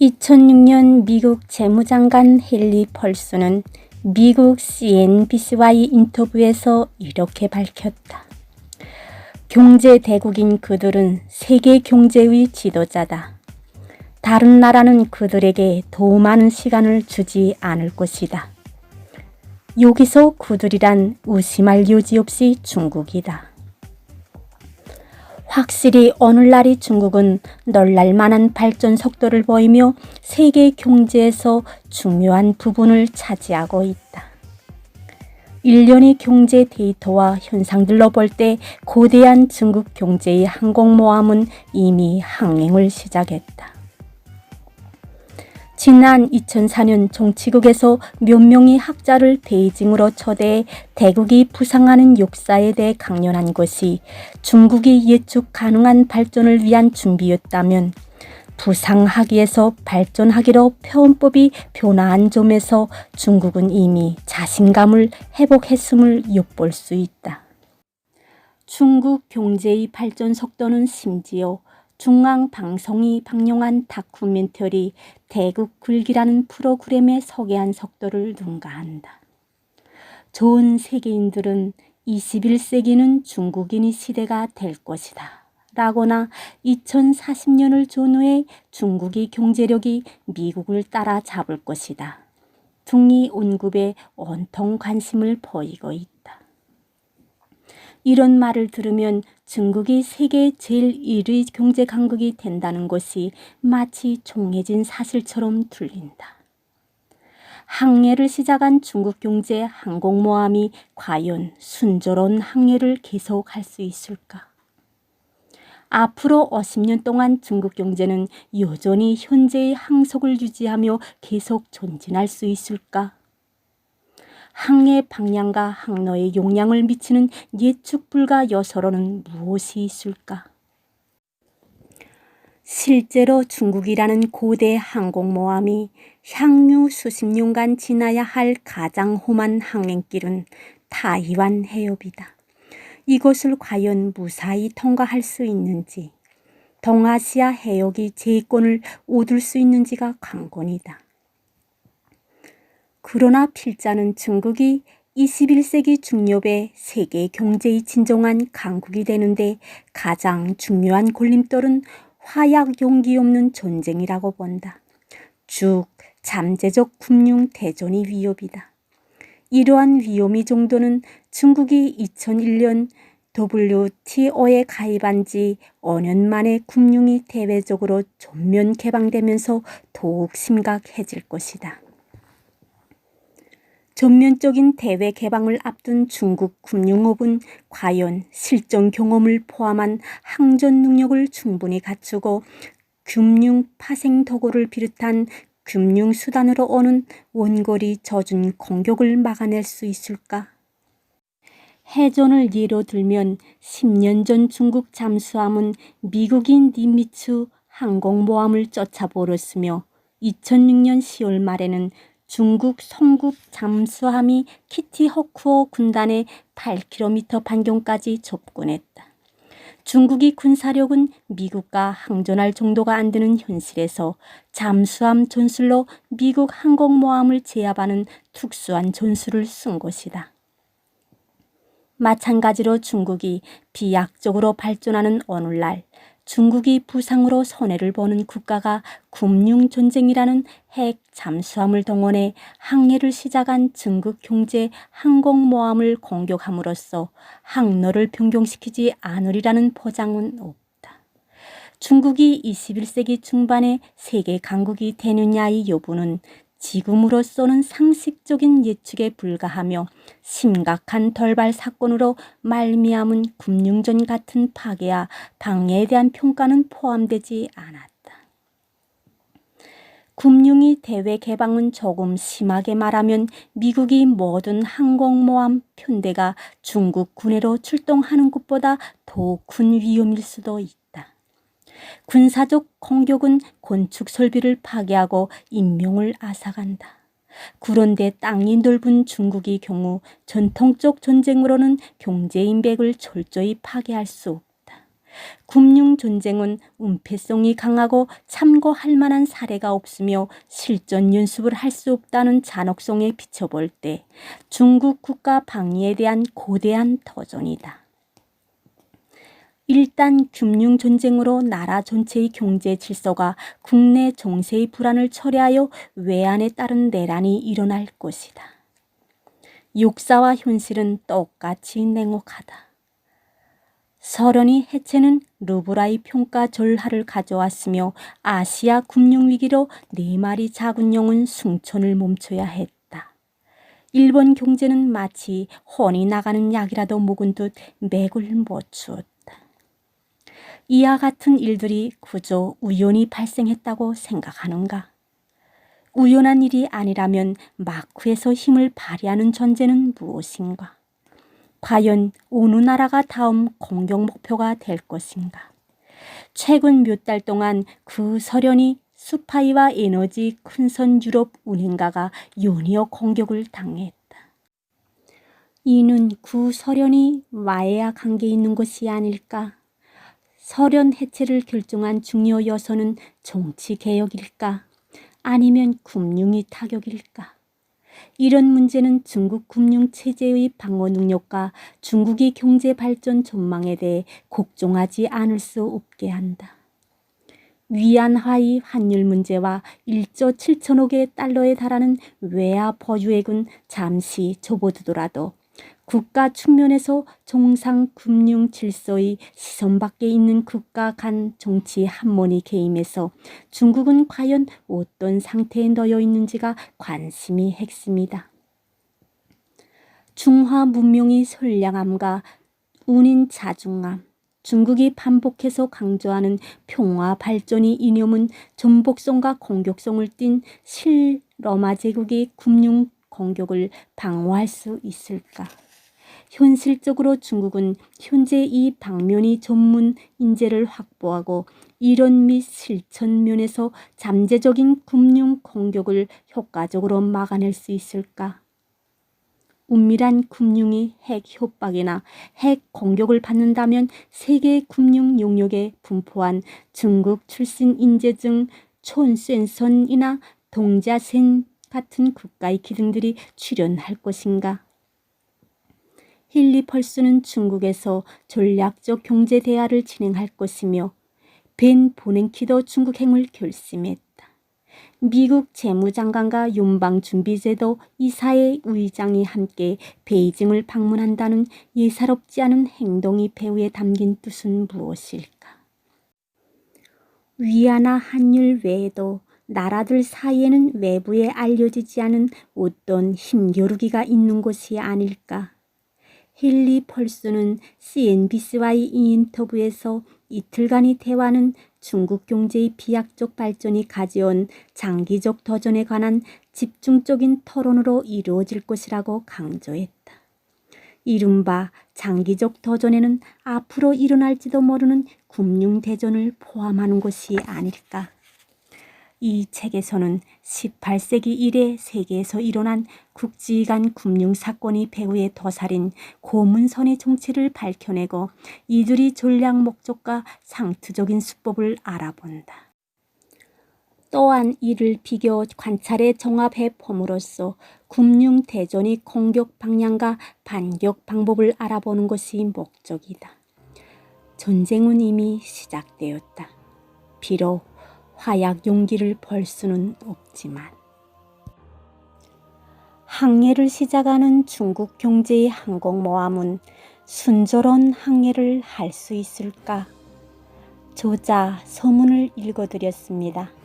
2006년 미국 재무장관 헨리 펄스는 미국 CNBC와의 인터뷰에서 이렇게 밝혔다. 경제 대국인 그들은 세계 경제의 지도자다. 다른 나라는 그들에게 더 많은 시간을 주지 않을 것이다. 여기서 그들이란 의심할 여지 없이 중국이다. 확실히 오늘날의 중국은 놀랄만한 발전 속도를 보이며 세계 경제에서 중요한 부분을 차지하고 있다. 일련의 경제 데이터와 현상들로 볼때 거대한 중국 경제의 항공모함은 이미 항행을 시작했다. 지난 2004년 정치국에서 몇 명의 학자를 베이징으로 초대해 대국이 부상하는 역사에 대해 강연한 것이 중국이 예측 가능한 발전을 위한 준비였다면 부상하기에서 발전하기로 표현법이 변화한 점에서 중국은 이미 자신감을 회복했음을 엿볼 수 있다. 중국 경제의 발전 속도는 심지어 중앙 방송이 방영한 다큐멘터리 대국 글기라는 프로그램에 소개한 속도를 능가한다. 좋은 세계인들은 21세기는 중국인의 시대가 될 것이다. 라거나 2040년을 전후해 중국의 경제력이 미국을 따라잡을 것이다. 등이 언급에 온통 관심을 보이고 있다. 이런 말을 들으면 중국이 세계 제1의 경제 강국이 된다는 것이 마치 정해진 사실처럼 들린다. 항해를 시작한 중국 경제 항공모함이 과연 순조로운 항해를 계속할 수 있을까? 앞으로 50년 동안 중국 경제는 여전히 현재의 항속을 유지하며 계속 전진할 수 있을까? 항해 방향과 항로에 영향을 미치는 예측 불가 요소로는 무엇이 있을까? 실제로 중국이라는 고대 항공모함이 향유 수십 년간 지나야 할 가장 험한 항행길은 타이완 해협이다. 이것을 과연 무사히 통과할 수 있는지, 동아시아 해역이 제권을 얻을 수 있는지가 관건이다. 그러나 필자는 중국이 21세기 중엽에 세계 경제의 진정한 강국이 되는데 가장 중요한 걸림돌은 화약 용기 없는 전쟁이라고 본다. 쭉 잠재적 금융 대전이 위협이다. 이러한 위험의 정도는 중국이 2001년 WTO에 가입한 지 5년 만에 금융이 대외적으로 전면 개방되면서 더욱 심각해질 것이다. 전면적인 대외 개방을 앞둔 중국 금융업은 과연 실전 경험을 포함한 항전 능력을 충분히 갖추고 금융 파생 도구를 비롯한 금융 수단으로 오는 원거리 저준 공격을 막아낼 수 있을까? 해전을 예로 들면 10년 전 중국 잠수함은 미국인 니미츠 항공모함을 쫓아버렸으며 2006년 10월 말에는 중국 성국 잠수함이 키티호쿠오 군단의 8km 반경까지 접근했다. 중국이 군사력은 미국과 항전할 정도가 안 되는 현실에서 잠수함 전술로 미국 항공모함을 제압하는 특수한 전술을 쓴 것이다. 마찬가지로 중국이 비약적으로 발전하는 오늘날 중국이 부상으로 손해를 보는 국가가 금융전쟁이라는 핵 잠수함을 동원해 항해를 시작한 중국 경제 항공모함을 공격함으로써 항로를 변경시키지 않으리라는 보장은 없다. 중국이 21세기 중반에 세계 강국이 되느냐의 여부는 지금으로서는 상식적인 예측에 불과하며 심각한 돌발 사건으로 말미암은 금융전 같은 파괴와 방해에 대한 평가는 포함되지 않았다. 금융이 대외 개방은 조금 심하게 말하면 미국이 모든 항공모함 편대가 중국 군해로 출동하는 것보다 더 큰 위험일 수도 있다. 군사적 공격은 건축 설비를 파괴하고 인명을 앗아간다. 그런데 땅이 넓은 중국의 경우 전통적 전쟁으로는 경제 인백을 철저히 파괴할 수 없다. 금융 전쟁은 은폐성이 강하고 참고할 만한 사례가 없으며 실전 연습을 할 수 없다는 잔혹성에 비춰볼 때 중국 국가 방위에 대한 고대한 도전이다. 일단 금융 전쟁으로 나라 전체의 경제 질서가 국내 정세의 불안을 초래하여 외환에 따른 내란이 일어날 것이다. 역사와 현실은 똑같이 냉혹하다. 서련이 해체는 루브라의 평가 절하를 가져왔으며 아시아 금융위기로 네 마리 작은 용은 승천을 멈춰야 했다. 일본 경제는 마치 혼이 나가는 약이라도 먹은 듯 맥을 못 추었다. 이와 같은 일들이 그저 우연히 발생했다고 생각하는가? 우연한 일이 아니라면 마크에서 힘을 발휘하는 존재는 무엇인가? 과연 어느 나라가 다음 공격 목표가 될 것인가? 최근 몇 달 동안 그 서련이 수파이와 에너지 큰선 유럽 운행가가 연이어 공격을 당했다. 이는 그 서련이 와해와 관계 있는 것이 아닐까? 서련 해체를 결정한 중요 요소는 정치 개혁일까? 아니면 금융이 타격일까? 이런 문제는 중국 금융 체제의 방어 능력과 중국의 경제 발전 전망에 대해 걱정하지 않을 수 없게 한다. 위안화의 환율 문제와 1조 7천억의 달러에 달하는 외화 보유액은 잠시 접어두더라도 국가 측면에서 정상 금융 질서의 시선 밖에 있는 국가 간 정치 한mon이 개임해서 중국은 과연 어떤 상태에 놓여 있는지가 관심이 핵심이다. 중화 문명의 선량함과 운인 자중함, 중국이 반복해서 강조하는 평화 발전의 이념은 전복성과 공격성을 띤 실로마 제국의 금융 공격을 방어할 수 있을까? 현실적으로 중국은 현재 이 방면이 전문 인재를 확보하고 이론 및 실천 면에서 잠재적인 금융 공격을 효과적으로 막아낼 수 있을까? 은밀한 금융이 핵 협박이나 핵 공격을 받는다면 세계 금융 용역에 분포한 중국 출신 인재 중 촌센선이나 동자센 같은 국가의 기둥들이 출연할 것인가? 힐리 펄스는 중국에서 전략적 경제 대화를 진행할 것이며 벤 보냉키도 중국 행을 결심했다. 미국 재무장관과 연방준비제도 이사회 의장이 함께 베이징을 방문한다는 예사롭지 않은 행동이 배후에 담긴 뜻은 무엇일까? 위안화 환율 외에도 나라들 사이에는 외부에 알려지지 않은 어떤 힘겨루기가 있는 것이 아닐까? 힐리 펄스는 CNBC와의 이 인터뷰에서 이틀간의 대화는 중국 경제의 비약적 발전이 가져온 장기적 도전에 관한 집중적인 토론으로 이루어질 것이라고 강조했다. 이른바 장기적 도전에는 앞으로 일어날지도 모르는 금융대전을 포함하는 것이 아닐까. 이 책에서는 18세기 이래 세계에서 일어난 국지간 금융사건이 배후에 도살인 고문선의 정체를 밝혀내고 이들이 전략 목적과 상투적인 수법을 알아본다. 또한 이를 비교 관찰에 종합해 봄으로써 금융 대전의 공격 방향과 반격 방법을 알아보는 것이 목적이다. 전쟁은 이미 시작되었다. 비록 화약 용기를 벌 수는 없지만 항해를 시작하는 중국 경제의 항공모함은 순조로운 항해를 할 수 있을까? 조자 서문을 읽어드렸습니다.